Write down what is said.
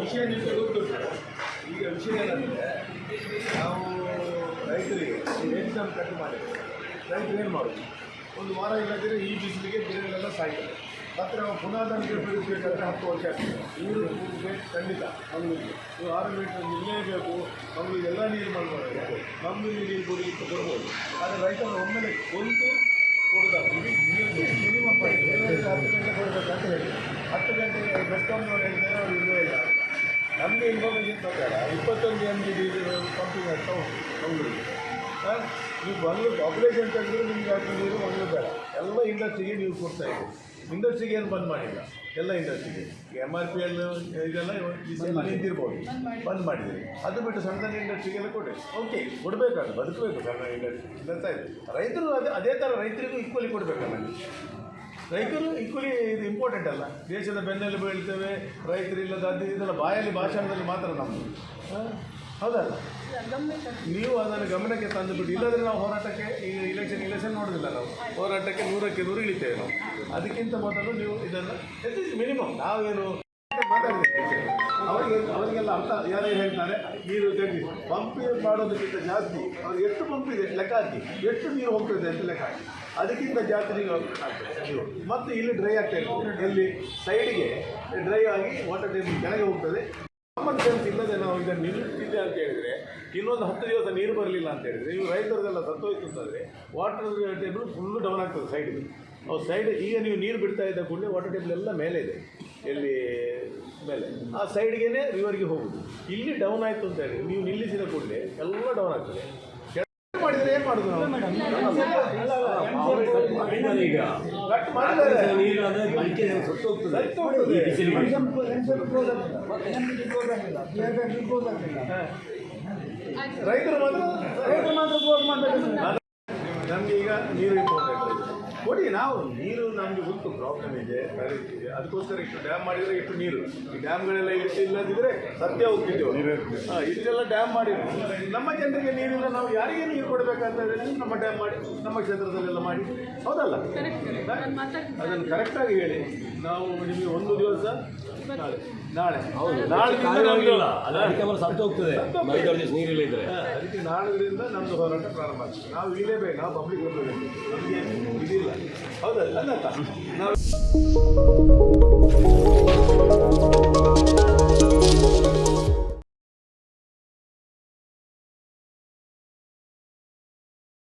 ವಿಷಯ ನಿಮಗೆ ಗೊತ್ತು ಈಗ ವಿಷಯ ಏನಂದರೆ, ನಾವು ರೈತರಿಗೆ ಎಕ್ಸಾಮ್ ಕಟ್ ಮಾಡಿ ರೈತರು ಏನು ಮಾಡೋದು? ಒಂದು ವಾರ ಇಲ್ಲದಿದ್ದರೆ ಈ ಬಿಸಿಲಿಗೆ ಗಿಡಗಳೆಲ್ಲ ಸಾಯ್ತದೆ. ಮತ್ತೆ ನಾವು ಪುನಃ ನಮಗೆ ಬೆಳೆಸಬೇಕಾದ್ರೆ ಹತ್ತು ವರ್ಷ ಆಗ್ತದೆ. ನೀರು ಬೇಕು ಖಂಡಿತ ಮಂಗಳೂರಿಗೆ. ನೀವು ಆರು ಮೀಟರ್ ನಿಲ್ಲಲೇಬೇಕು ಮಂಗಳೂರಿಗೆ ಎಲ್ಲ ನೀರು ಮಾಡ್ಬೋದು ಮಂಗಳೂರಿಗೆ ನೀರು ಕೊಡಲಿಕ್ಕೆ ಕೊಡ್ಬೋದು ಆದರೆ ರೈತರು ಒಮ್ಮೆಲೆ ಕೊಂತು ಕೊಡೋದಲ್ಲ ಇದು ನೀರು ಮಿನಿಮಮ್ ಹತ್ತು ಗಂಟೆ ಕೊಡಬೇಕಂತ ಹೇಳಿ ಹತ್ತು ಗಂಟೆಗೆ ಬೆಸ್ಕಾಮ್ನವ್ರು ಹೇಳ್ತಾರೆ ಅವ್ರು ಇಲ್ಲವೇ ಇಲ್ಲ. ನಮಗೆ ಇನ್ಫಾರ್ಮೇಷನ್ ಪ್ರಕಾರ ಇಪ್ಪತ್ತೊಂದು ಎಂ ಜಿ ಪಂಪಿಂಗ್ ಆಗ್ತಾ ಉಂಟು ಮಂಗಳೂರಿಗೆ. ಹಾಂ? ನೀವು ಬಂಗ್ಳೂರು ಪಾಪ್ಯುಲೇಷನ್ ತೆಗೆದ್ರೆ ನಿಮ್ಗೆ ಅದು ನೀರು ಮಂಗಳೂರು ಬೇಡ. ಎಲ್ಲ ಇಂಡಸ್ಟ್ರಿಗೆ ನೀವು ಕೊಡ್ತಾ ಇದ್ದೀವಿ ಇಂಡಸ್ಟ್ರಿಗೆ ಏನು ಬಂದ್ ಮಾಡಿಲ್ಲ. ಎಲ್ಲ ಇಂಡಸ್ಟ್ರಿಗೆ ಎಂ ಆರ್ ಪಿ ಎಲ್ ಇದೆಲ್ಲ ನಿಂತಿರ್ಬೋದು. ಬಂದ್ ಮಾಡಿದ್ದೀರಿ ಅದು ಬಿಟ್ಟು ಸಣ್ಣ ಸಣ್ಣ ಇಂಡಸ್ಟ್ರಿಗೆಲ್ಲ ಕೊಡಿ. ಓಕೆ ಕೊಡಬೇಕಾದ್ರೆ ಬದುಕಬೇಕು ಸಣ್ಣ ಇಂಡಸ್ಟ್ರಿ ಬರ್ತಾ ಇದೆ? ರೈತರು ಅದೇ ಅದೇ ಥರ ರೈತರಿಗೂ ಈಕ್ವಲಿ ಕೊಡಬೇಕಲ್ಲ ರೈತರು ಈಕ್ವಲಿ ಇದು ಇಂಪಾರ್ಟೆಂಟ್ ಅಲ್ಲ. ದೇಶದ ಬೆನ್ನೆಲುಬು ಹೇಳ್ತೇವೆ ರೈತರಿಲ್ಲದ ಅದು ಇದೆಲ್ಲ ಬಾಯಲ್ಲಿ ಭಾಷಣದಲ್ಲಿ ಮಾತ್ರ ನಮ್ಮದು? ಹೌದಲ್ಲ? ನೀವು ಅದನ್ನು ಗಮನಕ್ಕೆ ತಂದುಬಿಟ್ಟು, ಇಲ್ಲದ್ರೆ ನಾವು ಹೋರಾಟಕ್ಕೆ ಈಗ ಇಲೆಕ್ಷನ್ ಇಲೆಕ್ಷನ್ ನೋಡೋದಿಲ್ಲ ನಾವು. ಹೋರಾಟಕ್ಕೆ ನೂರಕ್ಕೆ ನೂರು ಇಳಿತೇವೆ ನಾವು. ಅದಕ್ಕಿಂತ ಮೊದಲು ನೀವು ಇದನ್ನು ಮಿನಿಮಮ್ ನಾವೇನು ಮಾತಾಡಿದ್ದೇವೆ ಅವರಿಗೆ, ಅವರಿಗೆಲ್ಲ ಅರ್ಥ, ಯಾರು ಹೇಳ್ತಾರೆ, ನೀರು ತೆಗಿ ಪಂಪ್ ಮಾಡೋದಕ್ಕಿಂತ ಜಾಸ್ತಿ ಅವ್ರಿಗೆ ಎಷ್ಟು ಪಂಪ್ ಇದೆ? ಲೆಕ್ಕ ಹಾಕಿ. ಎಷ್ಟು ನೀರು ಹೋಗ್ತದೆ ಅಂತ ಲೆಕ್ಕ ಹಾಕಿ. ಅದಕ್ಕಿಂತ ಜಾಸ್ತಿ ನೀವು ಮತ್ತು ಇಲ್ಲಿ ಡ್ರೈ ಆಗ್ತಾ ಇರ್ತದೆ. ಇಲ್ಲಿ ಸೈಡ್ಗೆ ಡ್ರೈ ಆಗಿ ವಾಟರ್ ಟೇಬಲ್ ಕೆಳಗೆ ಹೋಗ್ತದೆ. ಕಾಮನ್ ಸೆನ್ಸ್ ಇಲ್ಲದೆ ನಾವು ಇದನ್ನು ನಿಲ್ಲಿಸಿದ್ದೆ ಅಂತ ಹೇಳಿದರೆ, ಇನ್ನೊಂದು ಹತ್ತು ದಿವಸ ನೀರು ಬರಲಿಲ್ಲ ಅಂತ ಹೇಳಿದರೆ ಇವು ರೈತರದೆಲ್ಲ ಸತ್ತೋಯ್ತು ಅಂತಂದರೆ ವಾಟರ್ ಟೇಬಲ್ ಫುಲ್ಲು ಡೌನ್ ಆಗ್ತದೆ ಸೈಡ್ಗೆ ಅವ್ರು ಸೈಡ್ ಈಗ ನೀವು ನೀರು ಬಿಡ್ತಾ ಇದ್ದ ಕೂಡಲೇ ವಾಟರ್ ಟೇಬಲ್ ಎಲ್ಲ ಮೇಲೆ ಇದೆ. ಎಲ್ಲಿ ಮೇಲೆ. ಆ ಸೈಡ್ಗೇ ರಿವರ್ಗೆ ಹೋಗುದು. ಇಲ್ಲಿ ಡೌನ್ ಆಯಿತು ಅಂತ ಹೇಳಿ ನೀವು ನಿಲ್ಲಿಸಿದ ಕೂಡಲೇ ಎಲ್ಲ ಡೌನ್ ಆಗ್ತದೆ. ರೈತರು ಮಾತ್ರ. ರೈತರು ಮಾತ್ರ ನಮ್ಗೆ ಈಗ ನೀರು ಇಂಪಾರ್ಟೆಂಟ್ ಕೊಡಿ ನಾವು ನೀರು ನಮಗೆ ಗೊತ್ತು ಪ್ರಾಬ್ಲಮ್ ಇದೆ ಇದೆ ಅದಕ್ಕೋಸ್ಕರ ಇಷ್ಟು ಡ್ಯಾಮ್ ಮಾಡಿದರೆ ಇಷ್ಟು ನೀರು. ಈ ಡ್ಯಾಮ್ಗಳೆಲ್ಲ ಇಷ್ಟು ಇಲ್ಲದಿದ್ದರೆ ಸತ್ಯ ಹೋಗ್ತಿದ್ದೆವು ಹಾಂ ಇಷ್ಟೆಲ್ಲ ಡ್ಯಾಮ್ ಮಾಡಿ ನಮ್ಮ ಜನರಿಗೆ ನೀರಿಲ್ಲ ನಾವು ಯಾರಿಗೆ ನೀರು ಕೊಡಬೇಕಂತ ಹೇಳಿ ನಮ್ಮ ಡ್ಯಾಮ್ ಮಾಡಿ ನಮ್ಮ ಕ್ಷೇತ್ರದಲ್ಲೆಲ್ಲ ಮಾಡಿ. ಹೌದಲ್ಲ? ಅದನ್ನು ಕರೆಕ್ಟಾಗಿ ಹೇಳಿ. ನಾವು ನಿಮಗೆ ಒಂದು ದಿವಸ ನಾಳೆ ನಾಳೆ. ಹೌದು. ನಾಳೆ ಸತ್ತು ಹೋಗ್ತದೆ. ನೀರಿಲ್ಲ ಇದ್ರೆ ಅದಕ್ಕೆ ನಾಳೆದಿಂದ ನಮ್ಮದು ಹೋರಾಟ ಪ್ರಾರಂಭ ಆಗ್ತದೆ. ನಾವು ಇಲ್ಲೇಬೇಕು ನಾವು ಪಬ್ಲಿಕ್ ಹೋಗಬೇಕು. ನಮಗೆ ಇದಿಲ್ಲ. ಹೌದಲ್ಲ ನಾವು